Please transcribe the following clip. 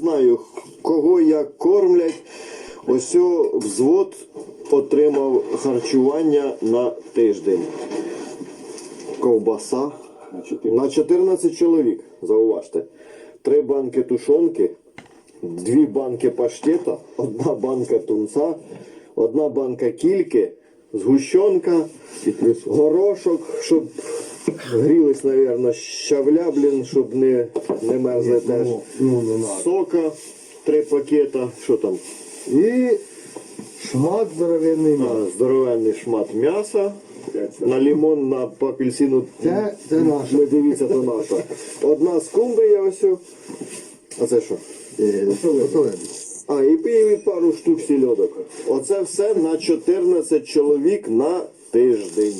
Знаю, кого як кормлять. Ось о, взвод отримав харчування на тиждень. Ковбаса на 14 чоловік, зауважте. Три банки тушонки, дві банки паштета, одна банка тунца, одна банка кільки, згущенка, горошок, щоб грілись, мабуть, щавля, блін, щоб не, не мерзли теж. Ну, не надо. Сока, три пакета, що там? І шмат здоровенний м'яс. А, здоровенний шмат м'яса. На лимон, на апельсину. Це, це наше. Не дивіться, то наша. Одна скумбрія ось. А це що? Е. А, і пів і пару штук сільодок. Оце все на 14 чоловік на тиждень.